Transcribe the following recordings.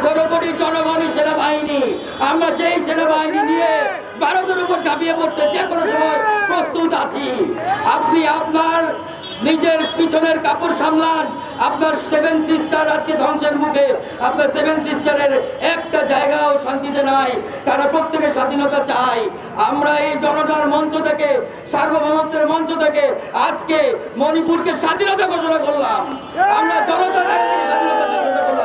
আঠারো কোটি জনগণই সেনাবাহিনী। আমরা সেই সেনাবাহিনী নিয়ে ভারতের উপর ঝাঁপিয়ে পড়তে যে কোনো সময় প্রস্তুত আছি। আপনি আপনার নিজের পিছনের কাপড় সামলান। আপনার সেভেন সিস্টার আজকে ধ্বংসের মুখে। আপনার সেভেন সিস্টারের একটা জায়গাও শান্তিতে নাই। তারা প্রত্যেকে স্বাধীনতা চায়। আমরা এই জনতার মঞ্চ থেকে, সার্বভৌমত্বের মঞ্চ থেকে আজকে মণিপুরকে স্বাধীনতা ঘোষণা করলাম। আমরা জনতার স্বাধীনতা ঘোষণা করলাম।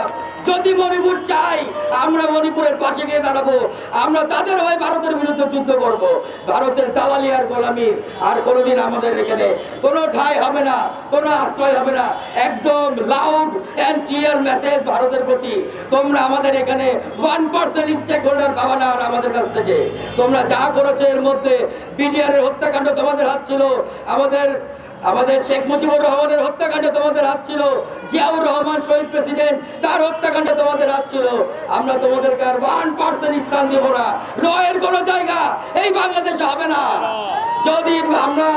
যদি মণিপুর চাই, আমরা মণিপুরের পাশে গিয়ে দাঁড়াবো। আমরা তাদের হয়ে ভারতের বিরুদ্ধে যুদ্ধ করব। ভারতের দালালি আর গোলামি আর কোনোদিন আমাদের এখানে কোনো ঠাই হবে না, কোনো আশ্রয় হবে না। একদম লাউড অ্যান্ড ক্লিয়ার মেসেজ ভারতের প্রতি। তোমরা আমাদের এখানে ওয়ান পার্সেন্ট স্টেক হোল্ডার পাবা না আর আমাদের কাছ থেকে। তোমরা যা করেছ এর মধ্যে বিডিআর এর হত্যাকাণ্ড তোমাদের হাত ছিল। আমাদের আমাদের শেখ মুজিবুর রহমানের হত্যাকাণ্ডে তোমাদের হাত ছিল, জিয়াউর রহমান শহীদ প্রেসিডেন্ট, তার হত্যাকাণ্ডে তোমাদের হাত ছিল। আমরা তোমাদেরকে আর ওয়ান পার্সেন্ট স্থান দেবো না। রয়ের কোনো জায়গা এই বাংলাদেশে হবে না। যদি আমরা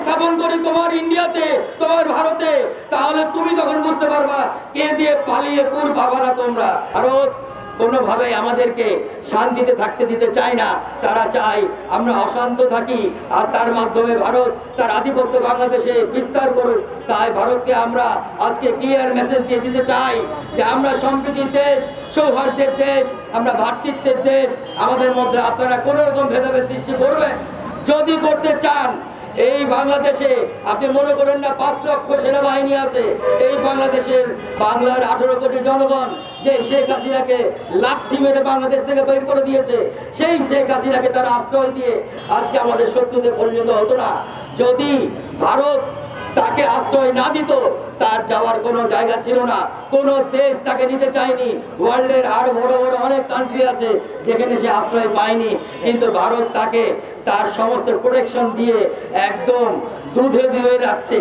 স্থাপন করি তোমার ইন্ডিয়াতে, তোমার ভারতে, তাহলে তুমি তখন বুঝতে পারবা কে দিয়ে পালিয়ে পুর পাবা না তোমরা। ভারত কোনোভাবেই আমাদেরকে শান্তিতে থাকতে দিতে চায় না। তারা চায় আমরা অশান্ত থাকি আর তার মাধ্যমে ভারত, তার আধিপত্য বাংলাদেশে বিস্তার করুক। তাই ভারতকে আমরা আজকে ক্লিয়ার মেসেজ দিয়ে দিতে চাই যে আমরা সম্প্রীতির দেশ, সৌহার্দ্যের দেশ, আমরা ভ্রাতৃত্বের দেশ। আমাদের মধ্যে আপনারা কোনো রকম ভেদাভেদ সৃষ্টি করবেন? যদি করতে চান এই বাংলাদেশে আপনি মনে করেন না পাঁচ লক্ষ সেনাবাহিনী আছে? এই বাংলাদেশের বাংলার আঠেরো কোটি জনগণ যে শেখ হাসিনাকে লাঠি মেরে বাংলাদেশ থেকে বের করে দিয়েছে, সেই শেখ হাসিনাকে তারা আশ্রয় দিয়ে আজকে আমাদের শত্রুতে পরিণত হতো না। যদি ভারত তাকে আশ্রয় না দিত, তার যাওয়ার কোনো জায়গা ছিল না। কোনো দেশ তাকে নিতে চায়নি। ওয়ার্ল্ডের আরও বড় বড় অনেক কান্ট্রি আছে যেখানে সে আশ্রয় পায়নি। কিন্তু ভারত তাকে তার সমস্ত প্রোটেকশন দিয়ে একদম দুধে দিয়ে রাখছে।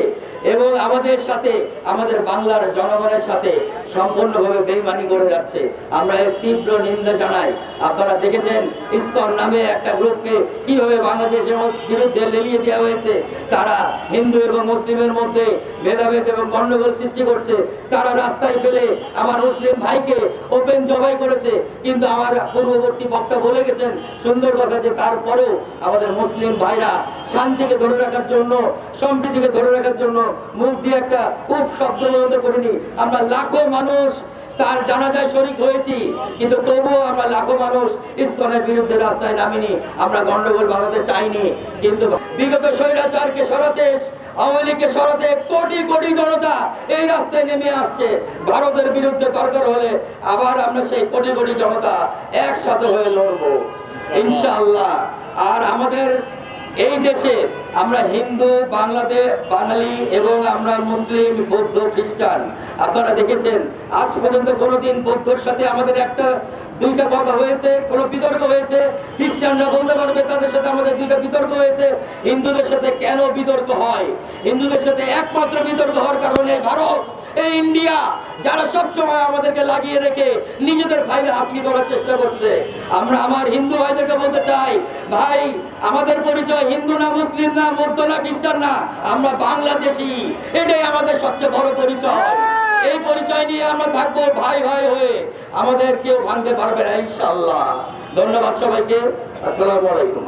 এবং আমাদের সাথে, আমাদের বাংলার জনগণের সাথে সম্পূর্ণভাবে বেইমানি করে যাচ্ছে। আমরা এর তীব্র নিন্দা জানাই। আপনারা দেখেছেন, ইসকন নামে একটা গ্রুপকে কীভাবে বাংলাদেশের বিরুদ্ধে লেলিয়ে দেওয়া হয়েছে। তারা হিন্দু এবং মুসলিমের মধ্যে ভেদাভেদ এবং গণ্ডগোল সৃষ্টি করছে। তারা রাস্তায় ফেলে আমার মুসলিম ভাইকে ওপেন জবাই করেছে। কিন্তু আমার পূর্ববর্তী বক্তা বলে গেছেন, সুন্দর কথা যে তারপরেও আমাদের মুসলিম ভাইরা শান্তিকে ধরে রাখার জন্য, সম্প্রীতিকে ধরে রাখার জন্য মুখ দিয়ে একটা উপ শব্দ বলতে করিনি। আমরা লাখো মানুষ তার জানাজায় শরিক হয়েছি, কিন্তু তবুও আমরা লাখো মানুষ ইসকনের বিরুদ্ধে রাস্তায় নামিনি, আমরা গন্ডগোল বাড়াতে চাইনি। কিন্তু বিগত স্বৈরাচারকে সরাতে, আওয়ামী লীগকে সরাতে কোটি কোটি জনতা এই রাস্তায় নেমে আসছে। ভারতের বিরুদ্ধে দরকার হলে আবার আমরা সেই কোটি কোটি জনতা একসাথে হয়ে লড়বো। ইনশাআল্লাহ। আর আমাদের এই দেশে আমরা হিন্দু বাংলাদেশ বাঙালি এবং আমরা মুসলিম, বৌদ্ধ, খ্রিস্টান। আপনারা দেখেছেন, আজ পর্যন্ত কোনোদিন বৌদ্ধর সাথে আমাদের একটা, দুইটা কথা হয়েছে, কোনো বিতর্ক হয়েছে। খ্রিস্টানরা বলতে পারবে, তাদের সাথে আমাদের দুইটা বিতর্ক হয়েছে। হিন্দুদের সাথে কেন বিতর্ক হয়? হিন্দুদের সাথে একমাত্র বিতর্ক হওয়ার কারণে ভারত। এই ইন্ডিয়া যারা সব সময় আমাদেরকে লাগিয়ে রেখে নিজেদের ফাইলে হাসিল করার চেষ্টা করছে, আমরা আমার হিন্দু ভাইদেরকে বলতে চাই, ভাই, আমাদের পরিচয় হিন্দু না মুসলিম না, মধ্য না খ্রিস্টান না, আমরা বাংলাদেশি, এটাই আমাদের সবচেয়ে বড় পরিচয়। এই পরিচয় নিয়ে আমরা থাকব ভাই ভাই হয়ে, আমাদের কেউ ভাঙতে পারবে না ইনশাল্লাহ ধন্যবাদ সবাইকে, আসসালামু আলাইকুম।